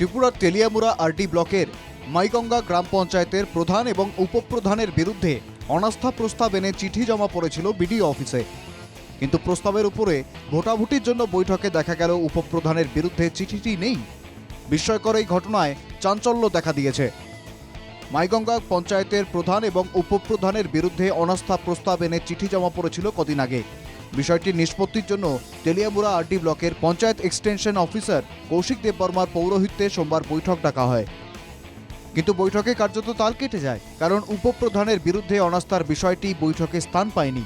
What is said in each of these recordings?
ত্রিপুরার তেলিয়ামুড়া আরডি ব্লকের মাইগঙ্গা গ্রাম পঞ্চায়েতের প্রধান এবং উপপ্রধানের বিরুদ্ধে অনাস্থা প্রস্তাব এনে চিঠি জমা পড়েছিল বিডিও অফিসে। কিন্তু প্রস্তাবের উপরে ভোটাভুটির জন্য বৈঠকে দেখা গেল উপপ্রধানের বিরুদ্ধে চিঠিটি নেই। বিস্ময়কর এই ঘটনায় চাঞ্চল্য দেখা দিয়েছে। মাইগঙ্গা পঞ্চায়েতের প্রধান এবং উপপ্রধানের বিরুদ্ধে অনাস্থা প্রস্তাব এনে চিঠি জমা পড়েছিল কদিন আগে। বিষয়টির নিষ্পত্তির জন্য তেলিয়ামুড়া আরডি ব্লকের পঞ্চায়েত এক্সটেনশন অফিসার কৌশিক দেববর্মার পৌরোহিত্যে সোমবার বৈঠক ডাকা হয়। কিন্তু বৈঠকে কার্যত তাল কেটে যায়, কারণ উপপ্রধানের বিরুদ্ধে অনাস্থার বিষয়টি বৈঠকে স্থান পায়নি।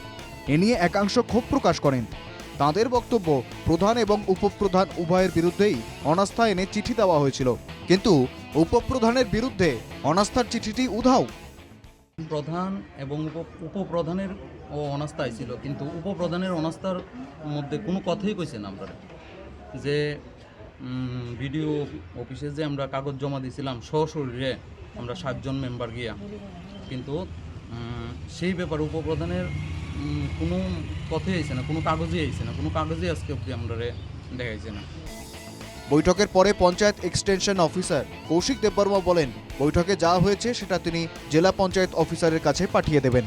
এ নিয়ে একাংশ ক্ষোভ প্রকাশ করেন। তাঁদের বক্তব্য, প্রধান এবং উপপ্রধান উভয়ের বিরুদ্ধেই অনাস্থা এনে চিঠি দেওয়া হয়েছিল। কিন্তু উপপ্রধানের বিরুদ্ধে অনাস্থার চিঠিটি উধাও। প্রধান এবং উপ- উপপ্রধানের ও অনাস্থা ছিল, কিন্তু উপপ্রধানের অনাস্থার মধ্যে কোনো কথাই কইছে না আমরা। যে ভিডিও অফিসে যে আমরা কাগজ জমা দিয়েছিলাম, সশরীরে আমরা সাতজন মেম্বার গিয়া, কিন্তু সেই ব্যাপারে উপপ্রধানের কোনো কথাই আইছে না, কোনো কাগজই আইছে না, কোনো কাগজই আজকে অব্দি আমরা দেখাইছে না। বৈঠকের পরে পঞ্চায়েত এক্সটেনশন অফিসার কৌশিক দেববর্মা বলেন বৈঠকে যা হয়েছে সেটা তিনি জেলা পঞ্চায়েত অফিসারের কাছে পাঠিয়ে দেবেন।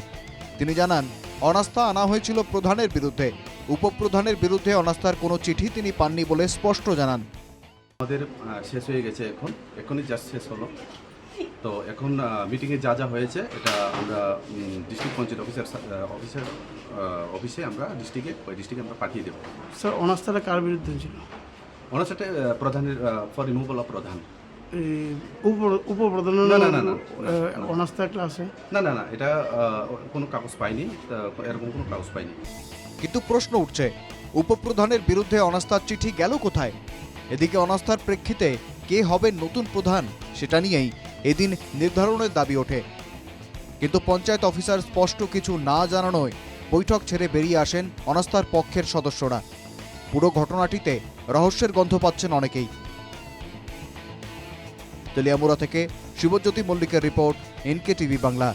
তিনি জানান অনাস্থা আনা হয়েছিল প্রধানের বিরুদ্ধে। উপপ্রধানের বিরুদ্ধে অনাস্থার কোনো চিঠি তিনি পাননি বলে স্পষ্ট জানান। আমাদের শেষ হয়ে গেছে এখন। এখনই জাস্ট শেষ হলো। তো এখন মিটিংয়ে যা যা হয়েছে এটা আমরা ডিস্ট্রিক্ট পঞ্চায়েত অফিসার অফিসার অফিসে আমরা ডিস্ট্রিক্টে ওই ডিস্ট্রিক্টে আমরা পাঠিয়ে দেবো। স্যার অনাস্থাটা কার বিরুদ্ধে ছিল? আহ, প্রধানের ফর রিমুভাল অফ প্রধান। এই উপ- উপপ্রধানের না, না, না, না। অনাস্থা একটা আছে না না না এটা কোনো কাগজ পাইনি এরকম কোনো কাগজ পাইনি কিন্তু প্রশ্ন উঠছে উপপ্রধানের বিরুদ্ধে অনাস্থার চিঠি গেল কোথায়? এদিকে অনাস্থার প্রেক্ষিতে কে হবে নতুন প্রধান সেটা নিয়েই এদিন নির্ধারণের দাবি ওঠে। কিন্তু পঞ্চায়েত অফিসার স্পষ্ট কিছু না জানানোয় বৈঠক ছেড়ে বেরিয়ে আসেন অনাস্থার পক্ষের সদস্যরা। পুরো ঘটনাটিতে রহস্যের গন্ধ পাচ্ছেন অনেকেই। তেলিয়ামুড়া থেকে শিবজ্যোতি মল্লিকের রিপোর্ট এনকে টিভি বাংলা।